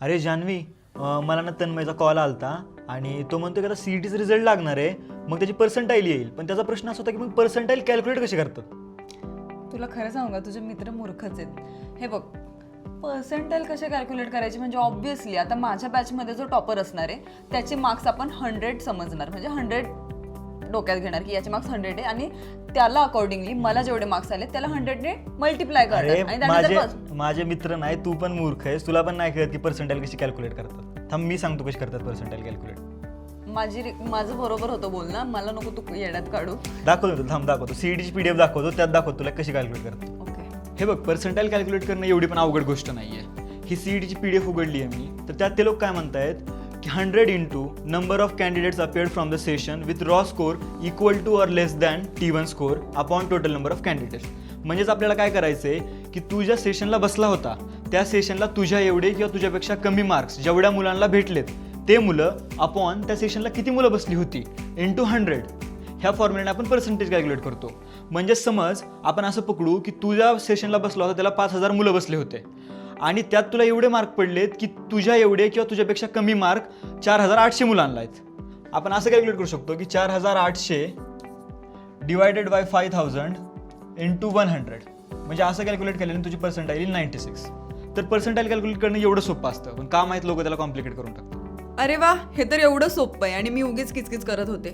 अरे जान्हवी अं, मला ना तन्मयचा कॉल आलता आणि तो म्हणतो की आता सी टीचा रिझल्ट लागणार आहे मग त्याची पर्सेंटाईल येईल. पण त्याचा प्रश्न असा होता की मग पर्सेंटाईल कॅल्क्युलेट कशी करतात तुला खरं सांगू का? तुझे मित्र मूर्खच आहेत. हे बघ पर्सेंटाईल कसे कॅल्क्युलेट करायचे म्हणजे ऑब्व्हियसली आता माझ्या बॅचमध्ये जो टॉपर असणार आहे त्याचे मार्क्स आपण हंड्रेड समजणार. म्हणजे हंड्रेड डोक्यात घेणार की याचे मार्क्स हंड्रेड आहे. आणि त्याला अकॉर्डिंगली मला जेवढे मार्क्स आले त्याला हंड्रेडने मल्टिप्लाय अरे करतात. आणि त्यानंतर माझे माझे मित्र नाही तू पण मूर्ख आहेस. तुला पण नाही कळत की पर्सेंटाईल कशी कॅल्क्युलेट करतात. थांब मी सांगतो कशी करतात पर्सेंटाईल कॅल्क्युलेट माझी रि- माझं बरोबर होतं बोलणं मला नको तू येड्यात काढू. दाखवतो तुला, थांब दाखवतो. सी ची पी डी एफ दाखवतो त्यात दाखवतो तुला कशी कॅल्क्युलेट करतात. ओके. हे बघ पर्सेंटाईल कॅल्क्युलेट करणं एवढी पण अवघड गोष्ट नाही आहे ही सी ई टीची पी डी एफ उघडली आहे मी. तर त्यात ते लोक काय म्हणतायत? की hundred into number of appeared from from the session with raw equal equal to or less than T one total upon total number of म्हणजेच आपल्याला काय करायचं आहे की तू ज्या सेशनला बसला होता त्या सेशनला तुझ्या एवढे किंवा तुझ्यापेक्षा कमी मार्क्स जेवढ्या मुलांना भेटलेत ते मुलं अपॉन त्या सेशनला किती मुलं बसली होती? इंटू हंड्रेड ह्या फॉर्म्युल्याने आपण पर्सेंटेज कॅल्क्युलेट करतो. म्हणजे समज आपण असं पकडू की तुझ्या सेशनला बसला होता त्याला पाच हजार मुलं बसले होते. आणि त्यात तुला एवढे मार्क पडलेत की तुझ्या एवढे किंवा तुझ्यापेक्षा कमी मार्क चार हजार आठशे मुलांना आहेत. आपण असं कॅल्क्युलेट करू शकतो की चार हजार आठशे divided by five thousand into one hundred म्हणजे असं कॅल्क्युलेट केल्याने तुझी पर्सेंटाईल येईल नाईन्टी सिक्स तर पर्सेंटाईल कॅल्क्युलेट करणं एवढं सोपं असतं. पण का माहीत लोक त्याला कॉम्प्लिकेट करून टाकतात. अरे वा हे तर एवढं सोपं आहे आणि मी उगीच किचकिच करत होते.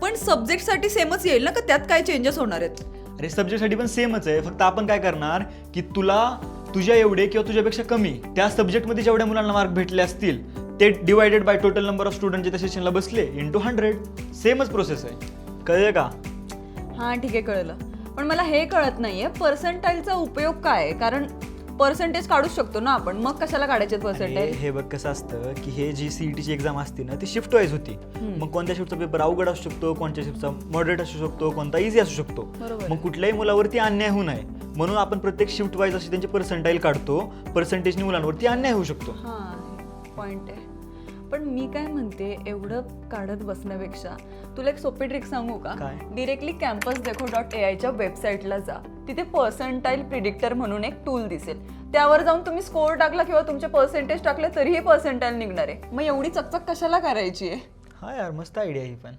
पण सब्जेक्टसाठी सेमच येईल ना का? त्यात काय चेंजेस होणार आहेत? अरे सब्जेक्टसाठी पण सेमच आहे. फक्त आपण काय करणार की तुला तुझ्या एवढे किंवा तुझ्यापेक्षा कमी त्या सब्जेक्टमध्ये जेवढ्या मुलांना मार्क भेटले असतील ते divided by total number of student जे त्या सेशनला बसले इंटू हंड्रेड सेमच प्रोसेस आहे. कळलं का? हां ठीक आहे कळलं. पण मला हे कळत नाहीये पर्सेंटाईलचा उपयोग काय आहे? कारण पर्सेंटेज काढूच शकतो ना आपण. मग कशाला काढायचे पर्सेंटेज हे बग कसं असतं की हे जी सीईटीची एक्झाम असते ना ती शिफ्ट वाईज होती मग कोणत्या शिफ्टचा पेपर अवघड असू शकतो कोणत्या शिफ्टचा मॉडरेट असू शकतो कोणता इझी असू शकतो. बरोबर मग कुठल्याही मुलावरती अन्याय होऊ नये. म्हणून आपण प्रत्येक शिफ्ट वाईज अशी त्यांची पर्सेंटाईल काढतो. पर्सेंटेजनी मुलांवरती अन्याय होऊ शकतो. हां पॉइंट आहे. पण मी काय म्हणते एवढं काढत बसण्यापेक्षा तुला एक सोपी ट्रिक सांगू का? काय? डिरेक्टली कॅम्पस देखो डॉट ए आयच्या वेबसाईटला जा. तिथे पर्सेंटाईल प्रिडिक्टर म्हणून एक टूल दिसेल. त्यावर जाऊन तुम्ही स्कोर टाकला किंवा तुमचे पर्सेंटेज टाकले तरीही पर्सेंटाईल निघणार. आहे मग एवढी चकचक कशाला करायची आहे? हा यार मस्त आयडिया ही पण.